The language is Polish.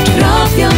deszcz.